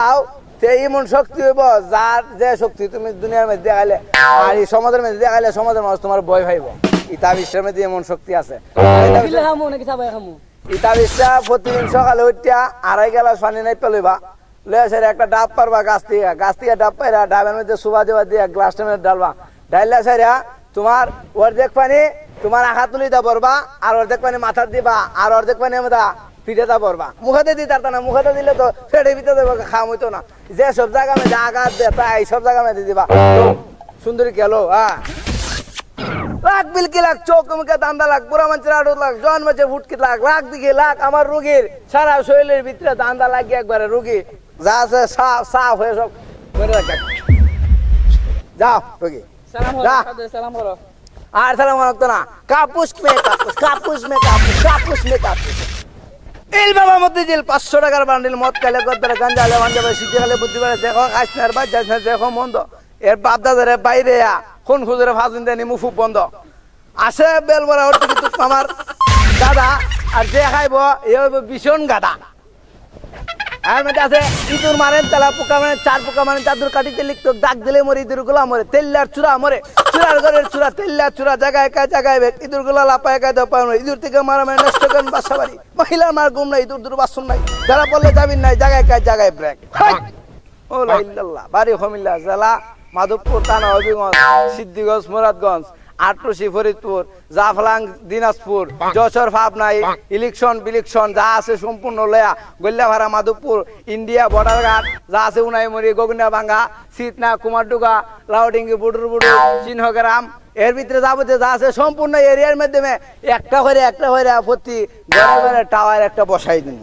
তাও তে এমন শক্তি হইব যার যে শক্তি তুমি দুনিয়ার মধ্যে দেখাইলে আর এই সমাজের মধ্যে দেখাইলে সমাজের মানুষ তোমার ভয় ভাইব ইতা বিশ্বের মধ্যে এমন শক্তি আছে। বিলে খামু নাকি চাবাই খামু। ইতা বিশ্বা প্রতিদিন সকালে উঠিয়া আড়াই গেলা পানি নাই পেলইবা লয়ে সেরে একটা ডাব পারবা গাছ থেকে। গাছ থেকে ডাব পাইরা ডাবের মধ্যে সুবা দেওয়া দিয়ে গ্লাসটার মধ্যে ডালবা ডাইলা সেরা তোমার অর্ধেক পানি তোমার আঘাত তুলিতে পড়বা আর অর্ধেক পানি মাথার দিবা আর অর্ধেক পানি পিঠেটা পড়বা মুখতে পারতা না মুখতে দিলে তো দেবো খাম হইতো না। যে সব জায়গা আঘাত সব জায়গা দিবা। সুন্দরী গেলো হ্যাঁ লাখ বিলকি লাখ? চোখ মুখে দান্দা লাখ বুড়া মানুষের আড়ত লাখ জন মাঝে ফুটকি লাখ লাখ দিকে লাখ আমার রুগীর সারা শরীরের ভিতরে দান্দা লাগিয়ে একবারে রুগী। যা আছে সাফ সাফ হয়ে সব মরে রাখে যাও রুগী। যা। আর সালাম না। কাপুস মে কাপুস কাপুস মে কাপুস কাপুস মে কাপুস। বাবা মধ্যে দিল পাঁচশো টাকার বান্ডিল, মদ খাইলে গদ্দারে গাঞ্জা হলে মাঞ্জা শিখে গেলে বুদ্ধি পারে দেখো আসনার বাদ যাস দেখো মন্দ এর বাপ দাদারে বাইরে আ কোন খুঁজরে ফাঁসুন দেনি মুফু বন্ধ। আসে বেলবরা ওর আমার। দাদা, আর যে খাইব, এ হইব ভীষণ গাদা। আর মধ্যে ইঁদুর মারেন, তেলা পোকা মারেন, চার পোকা মারেন চাদুর কাটিতে লিখতো, দাগ দিলে মরে ইঁদুরগুলা মরে, তেল্লার চূড়া মরে, চূড়ার ঘরের চূড়া, তেল্লার চূড়া, জায়গায় একা, জায়গায় বেগ ইঁদুরগুলা লাপায় একা দেওয়া পায় ইঁদুর থেকে মারা মানে নষ্ট করেন বাসা বাড়ি মহিলার মার ঘুম নাই, ইঁদুর দুর বাসন নাই, যারা বললে যাবিন নাই, জায়গায় কাজ জায়গায় ব্রেক ও লাইল্লাল্লাহ বাড়ি হমিল্লা, জেলা, মাধবপুর, থানা, হবিগঞ্জ সিদ্দিগঞ্জ মুরাদগঞ্জ আটরসি ফরিদপুর জাফলাং দিনাজপুর যশোর ফাবনাই ইলেকশন বিলেকশন যা আছে সম্পূর্ণ লয়া। গল্যাভাড়া মাধবপুর ইন্ডিয়া বর্ডার ঘাট যা আছে উনাইমুড়ি গগনা ভাঙ্গা সিতনা কুমারডুগা লাউডিঙ্গি বুডুর বুডু চিহ্নগ্রাম। এর ভিতরে যাবতীয় যা আছে সম্পূর্ণ এরিয়ার মাধ্যমে একটা করে একটা করে প্রতি ঘরে ঘরে টাওয়ার একটা বসাই দিন